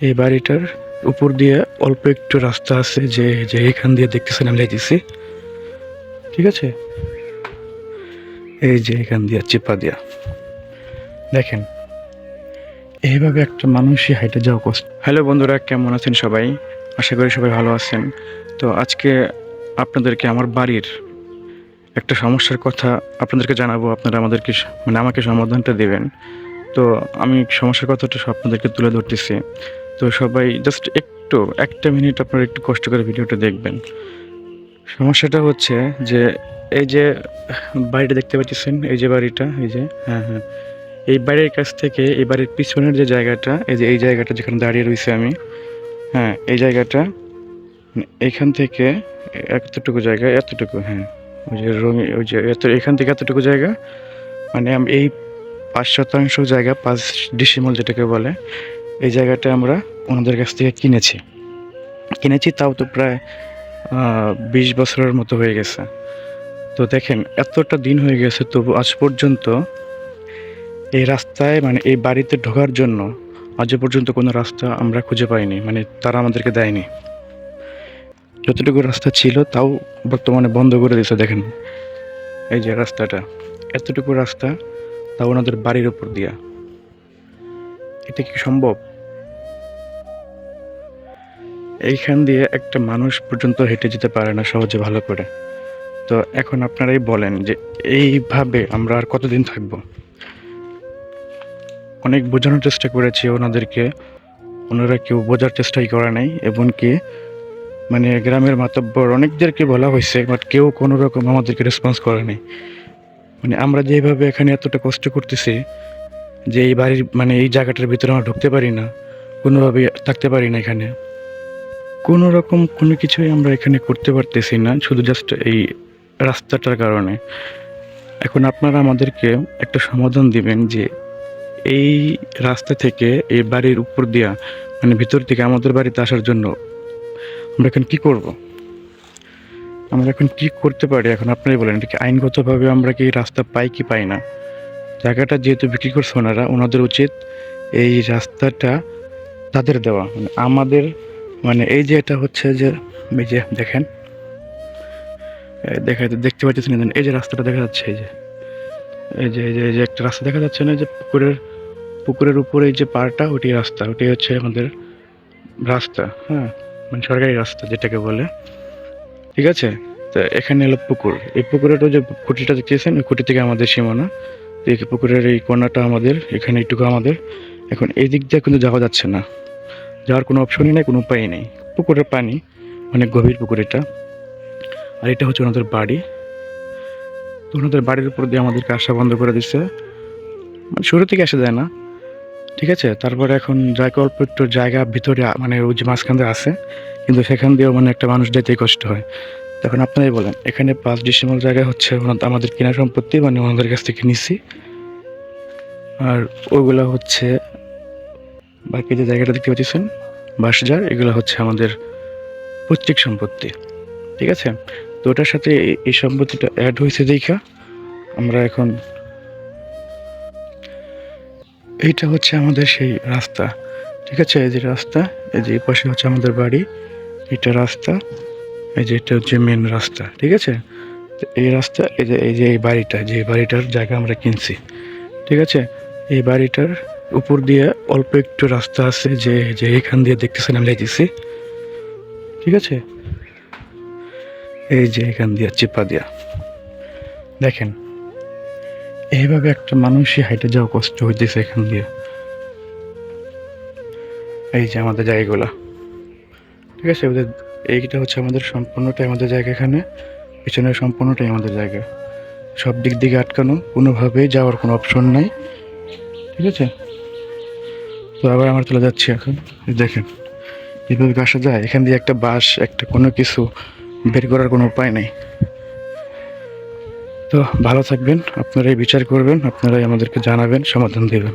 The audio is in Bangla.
এই বাড়িটার উপর দিয়ে অল্প একটু রাস্তা আছে যে যে এখান দিয়ে দেখতেছেন, আমি যাইতেছি। ঠিক আছে? এই যে এখান দিয়ে, চেপা দিয়া। দেখেন, এইভাবে একটা মানুষই হাইটে যাওয়া কষ্ট। হ্যালো বন্ধুরা, কেমন আছেন সবাই? আশা করি সবাই ভালো আছেন। তো আজকে আপনাদেরকে আমার বাড়ির একটা সমস্যার কথা আপনাদেরকে জানাব। আপনারা আমাদেরকে মানে আমাকে সমাধানটা দেবেন। তো আমি সমস্যার কথাটা আপনাদেরকে তুলে ধরতেছি। তো সবাই জাস্ট একটু, একটা মিনিট আপনারা একটু কষ্ট করে ভিডিওটা দেখবেন। সমস্যাটা হচ্ছে যে, এই যে বাড়িটা দেখতে পাচ্ছেন, এই যে বাড়িটা, এই যে হ্যাঁ হ্যাঁ। এই বাড়ির কাছ থেকে এই বাড়ির পিছনের যে জায়গাটা, এই যে, এই জায়গাটা যেখানে দাঁড়িয়ে রয়েছে আমি হ্যাঁ এই জায়গাটা, এখান থেকে এতটুকু জায়গা, এতটুকু হ্যাঁ ওই যে রঙে ওই যে এত, এখান থেকে এতটুকু জায়গা মানে আমি এই পাঁচ শতাংশ জায়গা, পাঁচ ডিসিমল যেটাকে বলে এই জায়গাটা আমরা ওনাদের কাছ থেকে কিনেছি। কিনেছি, তাও তো প্রায় বিশ বছরের মতো হয়ে গেছে। তো দেখেন, এতটা দিন হয়ে গেছে, তবু আজ পর্যন্ত এই রাস্তায় মানে এই বাড়িতে ঢোকার জন্য আজ পর্যন্ত কোনো রাস্তা আমরা খুঁজে পাইনি মানে তারা আমাদেরকে দেয়নি। যতটুকু রাস্তা ছিল, তাও বর্তমানে বন্ধ করে দিয়েছে, দেখেন। এই যে রাস্তাটা, এতটুকু রাস্তা, তাও ওনাদের বাড়ির উপর দিয়া। এটা কি সম্ভব? এইখান দিয়ে একটা মানুষ পর্যন্ত হেঁটে যেতে পারে না সহজে ভালো করে। তো এখন আপনারাই বলেন যে এইভাবে আমরা আর কতদিন থাকব? অনেক বোঝানোর চেষ্টা করেছি ওনাদেরকে। ওনারা কেউ বোঝার চেষ্টাই করে নাই, এমনকি মানে গ্রামের মাতব্বর অনেকদেরকে বলা হয়েছে, বাট কেউ কোনো রকম আমাদেরকে রেসপন্স করে নাই। মানে আমরা যেভাবে এখানে এতটা কষ্ট করতেছি যে এই বাড়ির মানে এই জায়গাটার ভিতরে আমরা ঢুকতে পারি না কোনোভাবে থাকতে পারি না এখানে। কোনো রকম কোনো কিছুই আমরা এখানে করতে পারতেছি না, শুধু জাস্ট এই রাস্তাটার কারণে। এখন আপনারা আমাদেরকে একটা সমাধান দিবেন যে এই রাস্তা থেকে, এই বাড়ির উপর দিয়া মানে ভিতর থেকে আমাদের বাড়িতে আসার জন্য আমরা এখন কি করব? আমরা এখন কি করতে পারি? এখন আপনারাই বলেন, এটা কি আইনগতভাবে আমরা কি রাস্তা পাই কি পাই না? জায়গাটা যেহেতু বিক্রি করছে ওনারা ওনাদের উচিত এই রাস্তাটা তাদের দেওয়া। মানে আমাদের মানে এই যে এটা হচ্ছে যে, এই যে দেখেন দেখা দেখতে পাচ্ছেন না? এই যে রাস্তাটা দেখা যাচ্ছে, এই যে এই যে এই যে এই যে একটা রাস্তা দেখা যাচ্ছে না যে পুকুরের পুকুরের উপরে এই যে পাড়টা ওটি রাস্তা ওটি হচ্ছে আমাদের রাস্তা হ্যাঁ মানে সরকারি রাস্তা যেটাকে বলে। ঠিক আছে? তো এখানে হলো পুকুর। এই পুকুরের ওই যে খুঁটিটা দেখতেছেন? ওই খুঁটি থেকে আমাদের সীমানা। এই পুকুরের এই কোনাটা আমাদের, এখানে এইটুকু আমাদের। এখন এই দিক দিয়ে কিন্তু যাওয়া যাচ্ছে না। যাওয়ার কোনো অপশনই নেই, কোনো উপায়ই নেই। পুকুরের পানি, অনেক গভীর পুকুর এটা। আর এটা হচ্ছে ওনাদের বাড়ি। তো ওনাদের বাড়ির উপর দিয়ে আমাদেরকে আসা বন্ধ করে দিচ্ছে মানে শুরু থেকে আসা যায় না। ঠিক আছে? তারপরে এখন জায়গা অল্প একটু জায়গা ভিতরে মানে ওই যে মাঝখান আছে, কিন্তু সেখান দিয়েও মানে একটা মানুষ যেতেই কষ্ট হয়। তখন আপনারাই বলেন, এখানে পাঁচ ডিসেম্বর জায়গা হচ্ছে আমাদের কেনা সম্পত্তি মানে ওনাদের কাছ থেকে নিছি। আর ওইগুলো হচ্ছে বাকি যে জায়গাটা দেখতে পাচ্ছেন বাসজার এগুলো হচ্ছে আমাদের পৈতৃক সম্পত্তি। ঠিক আছে? তো ওটার সাথে এই- সম্পত্তিটা অ্যাড হয়েছে দেখা, আমরা এখন এইটা হচ্ছে আমাদের সেই রাস্তা। ঠিক আছে? এই যে রাস্তা, এই যে পাশে হচ্ছে আমাদের বাড়ি, এটা রাস্তা। এই যে এটা হচ্ছে মেন রাস্তা, ঠিক আছে? এই রাস্তা, এই যে এই যে এই বাড়িটা, যে বাড়িটার জায়গা আমরা কিনছি, ঠিক আছে? এই বাড়িটার উপর দিয়ে অল্প একটু রাস্তা আছে যে যে এখান দিয়ে দেখতেছেন, আমি যাইতেছি, ঠিক আছে? এই যে এখান দিয়ে, চেপা দিয়া। দেখেন, এইভাবে একটা মানুষই হাইটে যাওয়া কষ্ট হইতেছে এখান দিয়ে। এই যে আমাদের জায়গাগুলা, ঠিক আছে? ওদের এইটা হচ্ছে আমাদের সম্পূর্ণটাই আমাদের জায়গা এখানে, পিছনের সম্পূর্ণটাই আমাদের জায়গা। সব দিক দিকে আটকানো, কোনোভাবেই যাওয়ার কোনো অপশন নাই। ঠিক আছে? তো আবার আমরা চলে যাচ্ছি এখন। দেখেন যেভাবে আসা যায়, এখান দিয়ে একটা বাস একটা কোনো কিছু বের করার কোনো উপায় নেই। তো ভালো থাকবেন, আপনারাই বিচার করবেন, আপনারাই আমাদেরকে জানাবেন, সমাধান দেবেন।